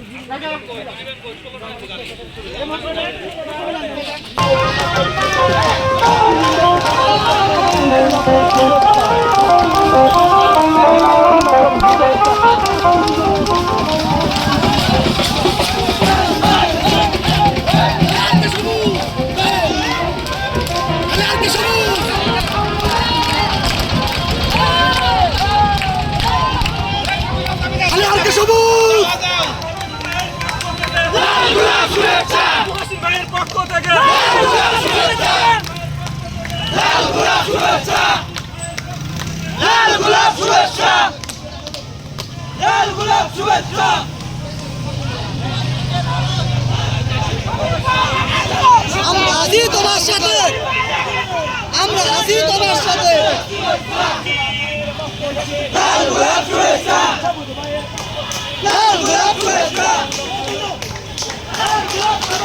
ভাইয়ের আমরা আছি তোমার সাথে আমরা আছি তোমার সাথে লাল গোলাপ শুভেচ্ছা লক্ষ্মীপুর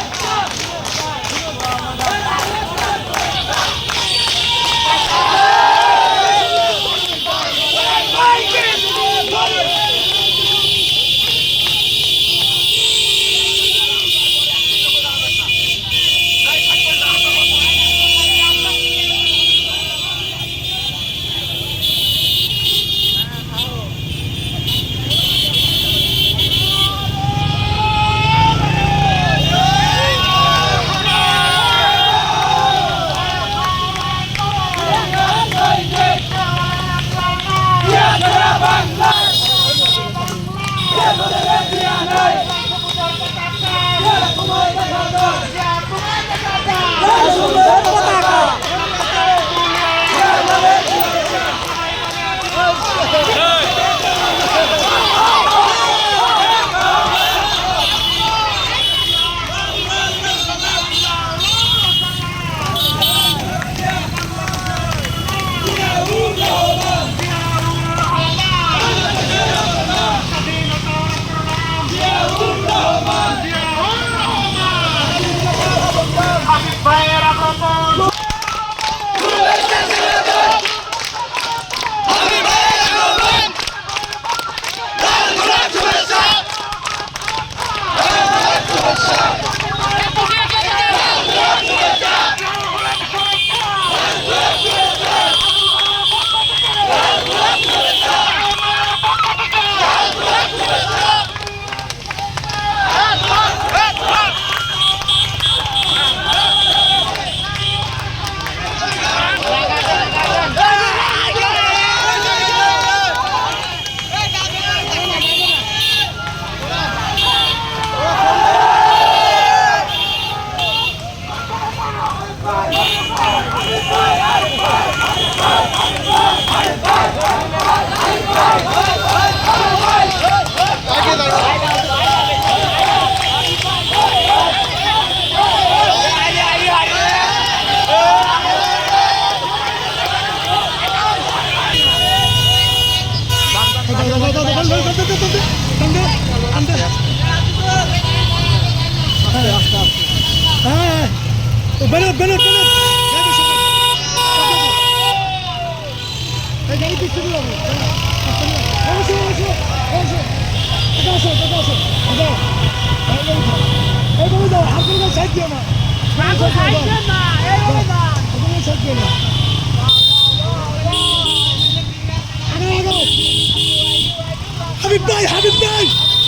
হাবিব ভাই হাবিব ভাই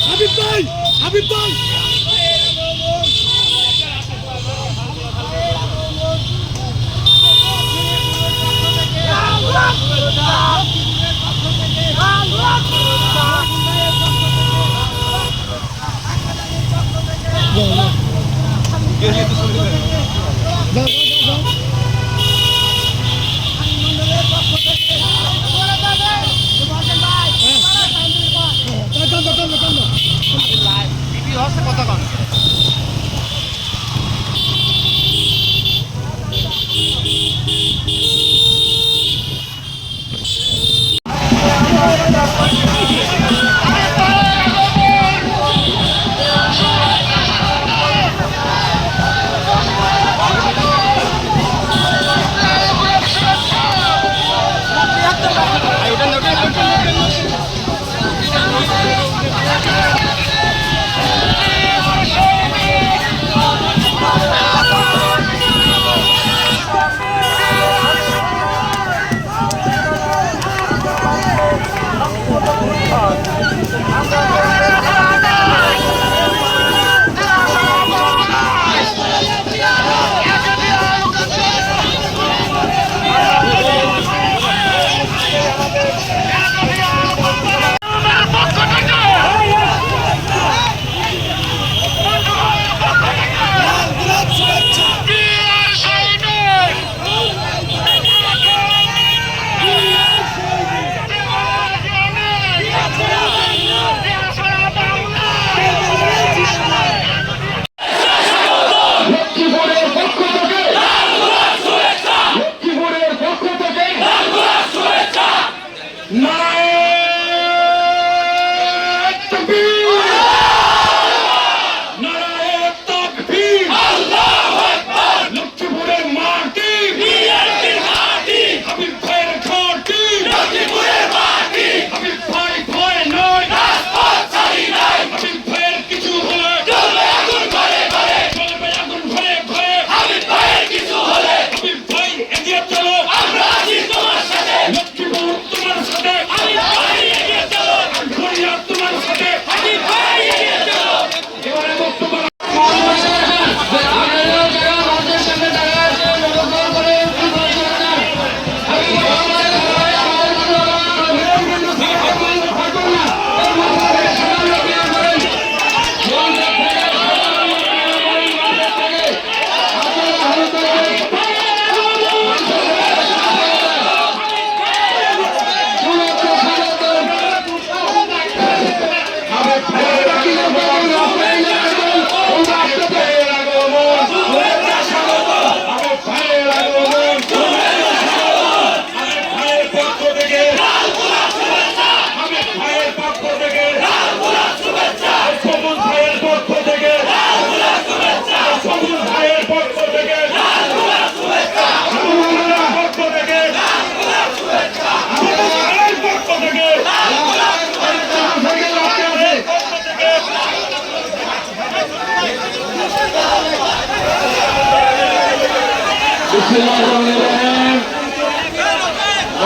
হাবিব ভাই হাবিব ভাই Yeah, yeah, no go.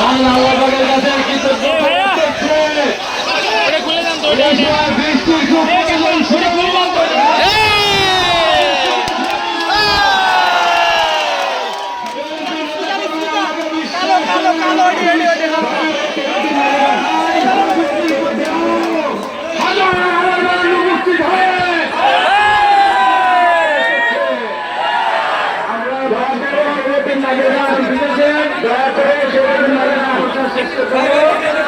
আল্লাহ কাছে কৃতজ্ঞ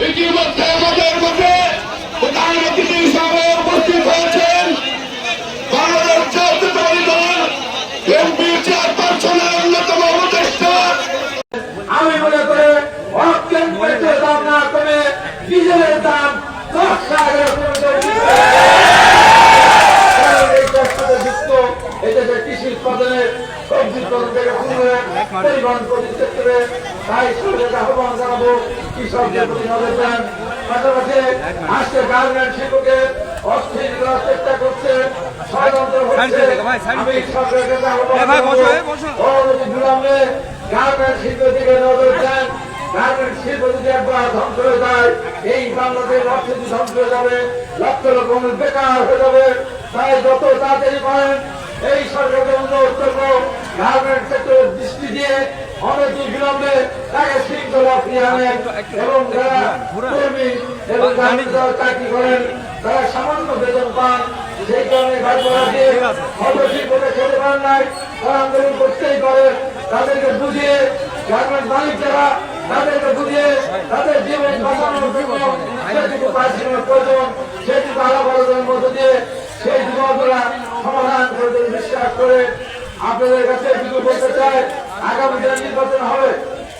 ইতিমধ্যে আমাদের মধ্যে প্রধান পরিবহন প্রতিক্ষেত্রে তাই সরকারকে আহ্বান জানাব কৃষকদের প্রতি নজর দেন। পাশাপাশি আজকে গার্মেন্ট শিল্পকে অস্থির করার চেষ্টা করছে ষড়যন্ত্র হচ্ছে। আমি সরকারকে আহ্বান বিলম্বে গার্মেন্ট শিল্প দিকে নজর দেন। গার্মেন্ট শিল্প যদি একবার ধ্বংস হয়ে যায় এই বাংলাদেশ অর্থনীতি ধ্বংস হয়ে যাবে লক্ষ লক্ষ মানুষ বেকার হয়ে যাবে। তাই যত তাড়াতাড়ি পারেন এই সরকারকে অনুরোধ করব গার্মেন্ট সেক্টর দৃষ্টি দিয়ে অনতি বিলম্বে তাকে শৃঙ্খলা ফিরিয়ে আনেন এবং যারা কর্মী এবং চাকরি করেন, তারা সামান্য বেতন পান। সেই কারণে গাড়ি দিয়ে শিল্পকে খেতে নাই। করতেই পারে। তাদেরকে বুঝিয়ে গার্মেন্ট মালিক যারা, তাদেরকে বুঝিয়ে তাদের জীবন বাঁচানোর জন্য সেটুকু পারিশ্রমিক প্রয়োজন, সেটুকু আলাপ আলোচনার মধ্য দিয়ে সেই যুবকরা সমাধান করে দেবে বিশ্বাস করে আপনাদের কাছে কিছু বলতে চাই, আগামী দিনে নির্বাচন হবে।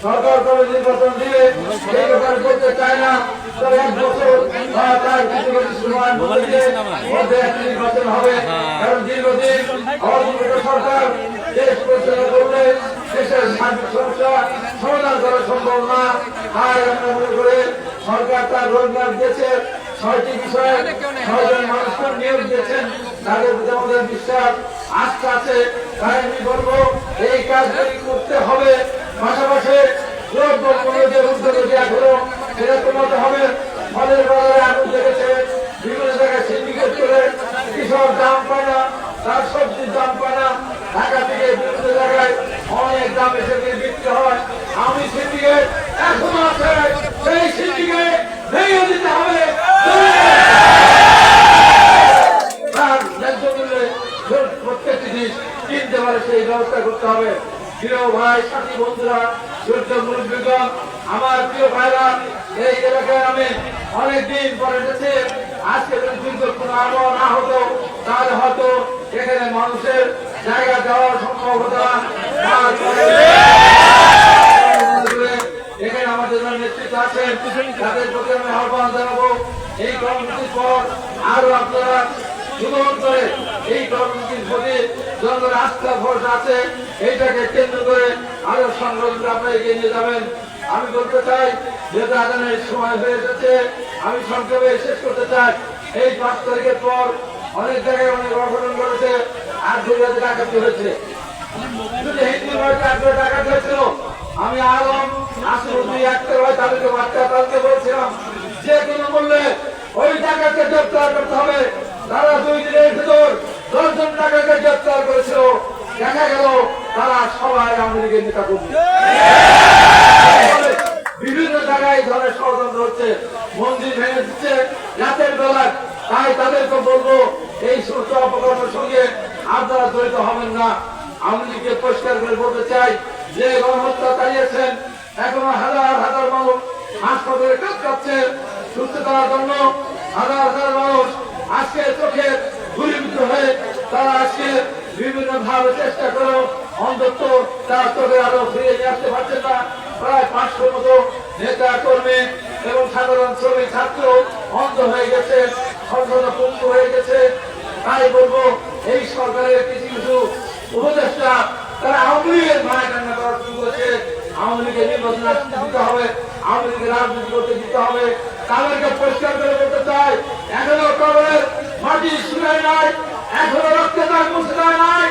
সরকার তবে নির্বাচন দিলে সেই ব্যাপারে বলতে চায় না। তবে এক বছর তার কিছু কিছু সময় মধ্যে একটি নির্বাচন হবে। কারণ দীর্ঘদিন অবস্থিত সরকার দেশ পরিচালনা করলে দেশের সার্বিক সমস্যা সমাধান করা সম্ভব না। আর আমরা মনে করে সরকার তার রোজগার দিয়েছে। ছয়টি বিষয়ে ছয়জন মানুষকে নিয়োগ দিয়েছেন। তাদের প্রতি আমাদের বিশ্বাস আস্থা আছে। তাই আমি বলব, এই কাজগুলি করতে হবে। পাশাপাশি মূল্যের উদ্যোগে এখনও সেটা কমাতে হবে। ফলের বাজারে আগুন লেগেছে। বিভিন্ন জায়গায় সিন্ডিকেট করে কৃষক দাম পায় না তার সবজির দাম পায় না ঢাকা থেকে বিভিন্ন জায়গায় অনেক দাম এসে বিক্রি হয়। আমি সিন্ডিকেট এখনও আছে। সেই সিন্ডিকেট ভেঙে দিতে হবে তার ন্যায্য মূল্যে প্রত্যেকটি জিনিস কিনতে পারে সেই ব্যবস্থা করতে হবে। প্রিয় ভাই, সাথী বন্ধুরা সূর্য মুরব্বীগণ, আমার প্রিয় ভাইরা, এই এলাকায় আমি অনেকদিন পরে এসেছি। আজকে যদি দুর্ঘটনা আবহাওয়া না হতো, তাহলে হয়তো এখানে মানুষের জায়গা যাওয়ার সম্ভব হতো না। এখানে আমাদের যারা নেতৃত্ব আছেন, তাদের প্রতি আমি আহ্বান জানাব। এই কর্মসূচির পর আরও আপনারা করে এই কর্মসূচির প্রতি জনগণের আস্থা ভরসা আছে, এইটাকে কেন্দ্র করে আরও সংগঠন আপনারা এগিয়ে নিয়ে যাবেন। আমি বলতে চাই যেহেতু আদানের সময় হয়ে এসেছে, আমি সংক্ষেপে শেষ করতে চাই। এই পাঁচ তারিখের পর অনেক জায়গায় অনেক অঘটন ঘটেছে, আর হাজার ডাকাতি হয়েছে একশো টাকা দিয়েছিল আমি আলম আসরুদ্দি একটা হয় তাদেরকে বাচ্চা তাদেরকে বলছিলাম যে কোনো মূল্যে ওই টাকাকে গ্রেপ্তার করতে হবে তারা দুই দিনের ভিতর দশজন টাকাকে গ্রেপ্তার করেছিল দেখা গেল তারা সবাই আওয়ামী লীগের নেতা কর্মী বিভিন্ন জায়গায় এই ধরনের ষড়যন্ত্র হচ্ছে মন্দির ভেঙে দিচ্ছে রাতের বেলায় তাই তাদেরকে বলব এই সমস্ত অপকর্মের সঙ্গে আপনারা জড়িত হবেন না আমি লীগকে পরিষ্কার করে বলতে চাই যে গণহত্যা চালিয়েছেন এখনও হাজার হাজার মানুষ হাসপাতালে কাজ করছে সুস্থ করার জন্য হাজার হাজার মানুষ আজকে চোখে গুলিবিদ্ধ হয়ে তারা আজকে বিভিন্ন ভাবে চেষ্টা করে অন্তত তার চোখে আরও ফিরে নিয়ে আসতে পারছেন না। প্রায় পাঁচশো মতো নেতা, কর্মী এবং সাধারণ শ্রমিক, ছাত্র অন্ধ হয়ে গেছে সংসদে পুঙ্গ হয়ে গেছে। তাই বলব, এই সরকারের কিছু কিছু উপদেষ্টা, তারা আওয়ামী লীগের মায়া কান্না করা শুরু করেছে। আওয়ামী লীগের নির্বাচন দিতে হবে, আওয়ামী লীগের রাজনীতি করতে দিতে হবে। তাদেরকে পরিষ্কার করে বলতে চাই, এখনও কবরের নাই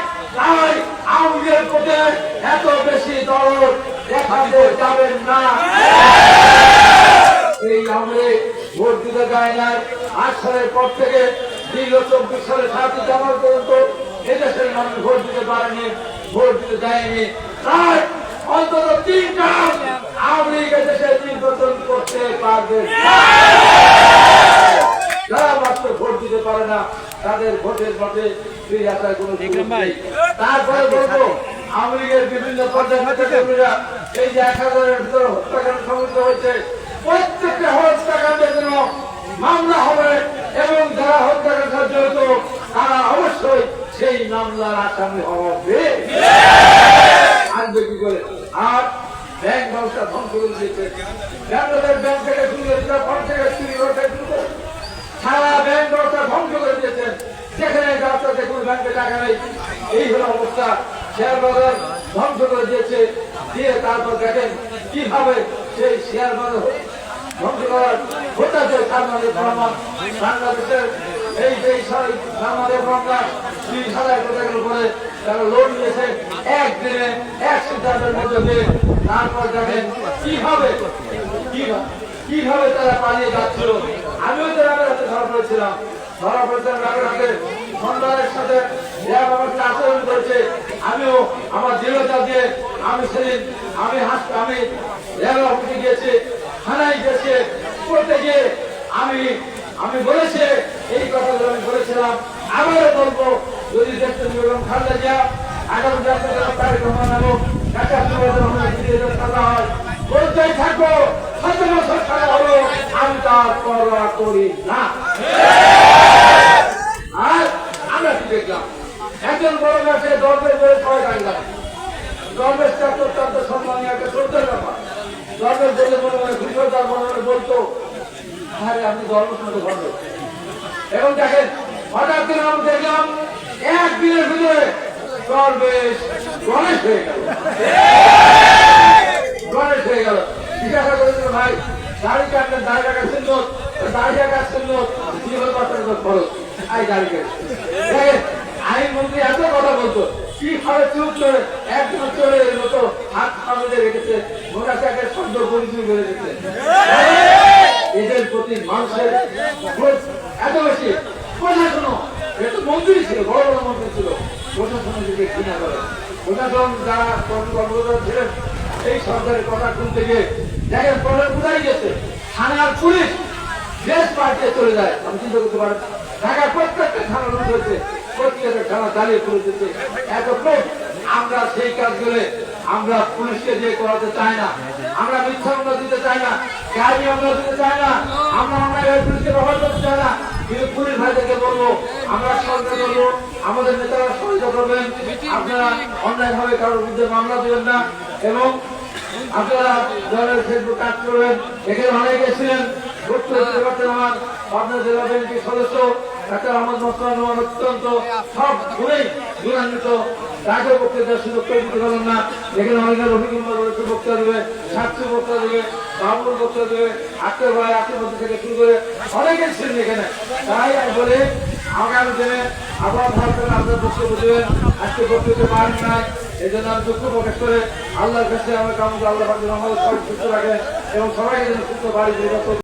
নাই ভোট দিতে যায় না আট পর থেকে দীর্ঘ চব্বিশ সালে সাতই জানুয়ারি পর্যন্ত এদেশের মানুষ ভোট দিতে পারেনি, ভোট দিতে যায়নি। তাই অন্তত তিনটা আওয়ামী লীগ দেশে নির্বাচন করতে পারবে। যারা মাত্র ভোট দিতে পারে না তাদের ভোটের মধ্যে ফিরে আসার কোনো। তারপরে বলব আওয়ামী লীগের বিভিন্ন পর্যায়ের নেতাকর্মীরা এই যে এক হাজারের ভিতরে হত্যাকাণ্ড সংঘটিত হয়েছে প্রত্যেকটা হত্যাকাণ্ডের জন্য মামলা হবে এবং যারা হত্যাকাণ্ড জড়িত তারা অবশ্যই সেই মামলার আসামি হবে আনবে কি করে? আর ব্যাংক ব্যবস্থা ধ্বংস করে দিয়েছে। ব্যাংক থেকে শুরু হয়েছিল ফোন থেকে চুরি করতে শুরু করে সারা ব্যাংক ব্যবস্থা ধ্বংস করে দিয়েছেন যেখানে রাস্তাতে কোনো ব্যাংকে টাকা নেই, এই হলো অবস্থা। শেয়ার বাজার ধ্বংস করে দিয়েছে। দিয়ে তারপর দেখেন কীভাবে সেই শেয়ার বাজার ধ্বংস করার হতেছে সালমানের রহমান বাংলাদেশের এই যে সালমানের রহমান তিরিশ হাজার কোটি টাকার উপরে তারা লোন নিয়েছে একদিনে এক সিদ্ধান্তের মধ্যে দিয়ে। তারপর দেখেন কীভাবে কীভাবে তারা পালিয়ে যাচ্ছিল। আমিও হাতে ধরা পড়েছিলাম হাতে সন্ধ্যারের সাথে আচরণ করেছে। আমিও আমার দৃঢ়তা দিয়ে আমি সেদিন আমি আমি অফিসে গিয়েছি, থানায় গেছে করতে গিয়ে আমি আমি বলেছি, এই কথাগুলো আমি বলেছিলাম। আবারও বলব, যদি দেখতে বেগম খালেদা জিয়া, আগামী জাতীয় মানাবো কাঁচা সাজা হয় বলতেই থাকব সত্য বছর তার করি না। আর কি দেখলাম? একজন বড় গাছে দরবেশ ধরে ছয় গাড়ি দরবেশটা অত্যন্ত সম্মানীয় একটা শ্রদ্ধার ব্যাপার। দরবেশ বলে মনে মনে মনে মনে বলতো, আরে, আপনি দরবেশ এবং দেখেন, হঠাৎ করে আমি দেখলাম একদিনের ভিতরে দরবেশ গণেশ হয়ে গেল। গণেশ হয়ে গেল। জিজ্ঞাসা করেছিল ভাই দাড়ি কাটলেন দাড়ি কাটাচ্ছেন লোক? দাড়ি কাটছেন লোক? কি হলো বাচ্চার খরচ? আই দাড়ি কাটছে আইনমন্ত্রী এত কথা বলতো কি ভাবে চুপ করে একদম চোরের মতো হাত সামনে রেখেছে মোটা চাকের শব্দ পরিচয় করে দিচ্ছে এদের প্রতি মানুষের এত বেশি। প্রশাসনও এত মন্ত্রী ছিল বড় বড় মন্ত্রী ছিল। প্রশাসনের দিকে ঘৃণা করে। প্রশাসন যারা কর্মকর্তা ছিলেন এই সরকারের কথা শুনতে গিয়ে প্রশাসন কোথায় গেছে? থানার পুলিশ দেশ পাল্টে চলে যায়। আমি চিন্তা করতে পারেন, ঢাকার প্রত্যেকটা থানা লুট হয়েছে প্রত্যেকটা থানা জ্বালিয়ে করে দিচ্ছে এত আমরা সেই কাজগুলো আমরা পুলিশকে দিয়ে করাতে চাই না। আমরা মিথ্যা মামলা দিতে চাই না গাড়ি মামলা দিতে চাই না, আমরা আমরা পুলিশকে ব্যবহার করতে চাই না। কিন্তু পুলিশ ভাইদেরকে বলব, আমরা সরকার করব আমাদের নেতারা সহায়তা করবেন। আপনারা অন্যায় ভাবে কারোর বিরুদ্ধে মামলা দেবেন না এবং এখানে অনেকে ছিলেন। আমার পাবনা বক্তৃতা বক্তৃতা দেবে। সাক্ষী বক্তৃতা দেবে। বাবুর বক্তৃতা দেবে। আত্মীয় ভাই আত্মীয় মধ্যে থেকে শুরু করে অনেকে আমি আগামী দিনে আবার ভারত আপনার বক্তব্য দেবেন। আজকে বক্তব্য পারেন নাই। এই জন্য আমার আল্লাহ সুস্থ রাখে এবং সবাই যেন সুস্থ বাড়ি